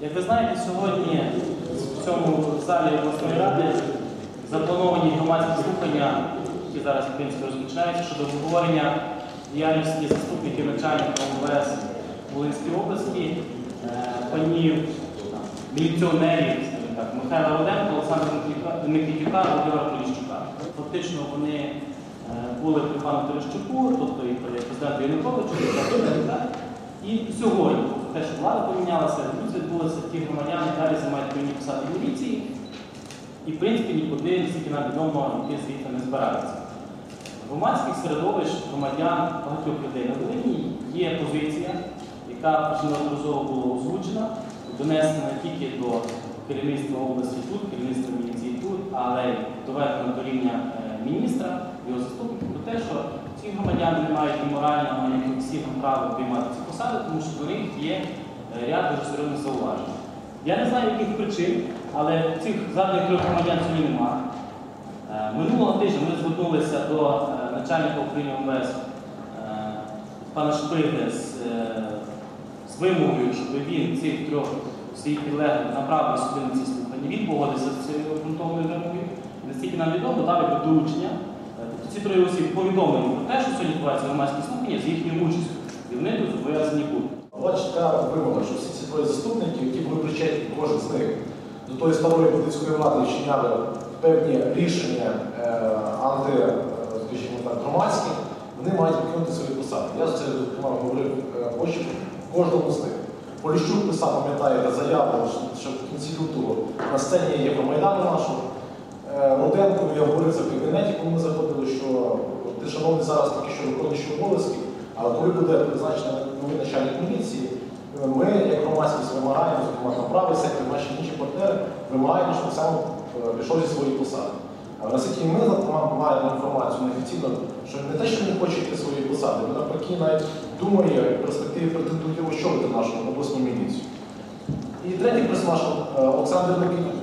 Як ви знаєте, сьогодні в цьому залі обласної ради заплановані громадські слухання, які зараз в принципі розпочинаються щодо обговорення діяльності заступників начальника МВС Волинської області, е, панів міліціонерів, так, Михайла Роденка, Олександра Микитюка- Володимира Поліщука. Фактично вони е, були при пану Терещуку, тобто і при президенту Януковичу, і. Сьогодні, те, що влада помінялася, тут відбулося ті громадяни, далі займають певні посади міліції, і в принципі нікуди, наскільки нам відомо, йти звідти не збираються. Громадських середовищ громадян багатьох людей на Волині є позиція, яка неодноразово була озвучена, донесена не тільки до керівництва області тут, керівництва міліції тут, але й доведена до рівня е, міністра, його те, ці громадяни не мають морального, ні професійного права приймати ці посади, тому що до них є е, ряд дуже серйозних зауважень. Я не знаю, яких причин, але цих заданих трьох громадян сьогодні немає. Е, Минулого тижня ми звернулися до е, начальника управління МВС пана Шпиги з, з вимогою, щоб він цих трьох своїх підлеглих направив сюди на ці слухання. Він погодився з цією обґрунтованою вимогою. Наскільки нам відомо, дав доручення. Ці троє осіб повідомлені про те, що сьогодні відбуваються громадські слухання з їхньою участю. І вони тут зобов'язані бути. Була чітка вимога, що всі ці троє заступників, які були причетні, кожен з них до тої старої політичної влади вчиняли певні рішення е, анти, е, скажімо так, громадські, вони мають покинути свої посади. Я за це зокрема говорив е, очі кожному з них. Поліщук писав, пам'ятаєте, заяву, що в кінці лютого на сцені Євромайдану нашого. Е, я говорив це в кабінеті, коли ми заходили, що ти, шановний, зараз поки що виконуючий обов'язки, але коли буде призначений новий начальник міліції, ми, як громадськість, вимагаємо, зокрема там правий сектор, наші інші партнери, вимагаємо, щоб сам е, пішов зі своєї посади. Наскільки ми маємо інформацію неофіційно, що не те, що не хоче йти свої посади, він навпаки навіть думає в перспективі претендує очолити нашу обласну міліцію. І третій персонаж е, Олександр Микитюк,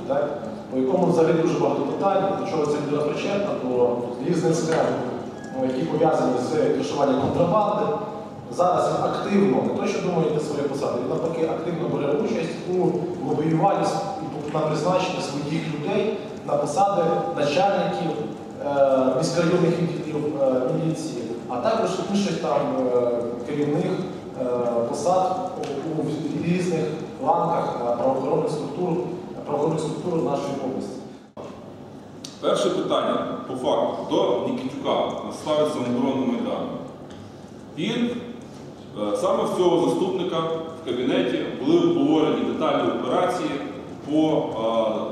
по якому взагалі дуже багато питань, до чого ця людина причетна, до різних схем, ну, які пов'язані з кришуванням контрабанди. Зараз він активно, не то, що думає свої посади, він навпаки активно бере участь у лобіюванні на призначення своїх людей на посади начальників е, міськрайонних відділів е, міліції, а також інших там е, керівних посад у, у різних ланках правоохоронних структур, правоохоронних структур нашої області. Перше питання по факту до Нікітюка ставить самооборону Майдану. Він е, саме в цього заступника в кабінеті були обговорені детальні операції по,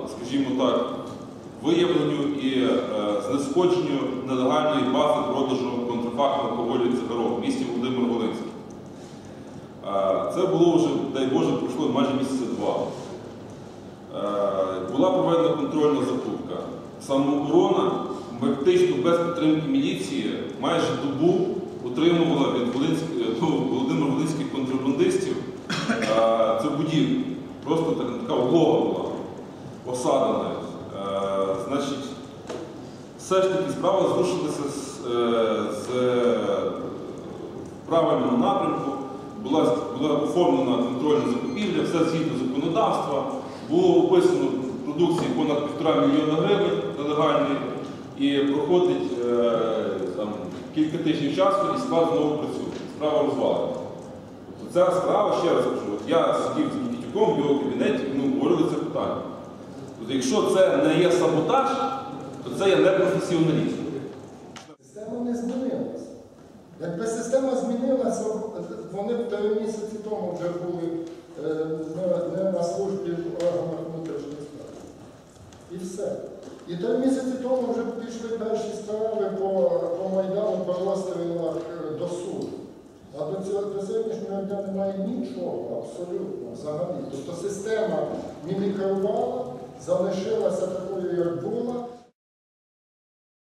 е, скажімо так, виявленню і е, знешкодженню нелегальної бази продажу контрафакту алкоголю і цигарок в місті Володимир Волинський. Це було вже, дай Боже, пройшло майже місяця два. Е, Була проведена контрольна закупка. Самооборона фактично без підтримки міліції майже добу утримувала від Волинськ- ну, Володимир Волинських контрабандистів. Е, цю будівлю. Просто така облога була, осада навіть. Е, Значить, все ж таки справа зрушилася з, е, е, напрямку, була, була оформлена контрольна закупівля, все згідно законодавства, було описано продукції понад півтора мільйона гривень нелегальної, і проходить е, там, кілька тижнів часу і склад знову працює. Справа розвалена. Тобто Ця справа, ще раз кажу, от я сидів з Нікітюком в його кабінеті ми говорили це питання. Тобто, якщо це не є саботаж, то це є непрофесіоналізм. Система не змінилася. Якби система змінилася, вони б три місяці тому вже були е, не, на службі в органах внутрішніх. І все. І три місяці тому вже пішли перші справи по, по Майдану, по розстрілах е, до суду. А до, цього, до сьогоднішнього дня немає нічого абсолютно взагалі. Тобто система мімікрувала, залишилася такою, як була.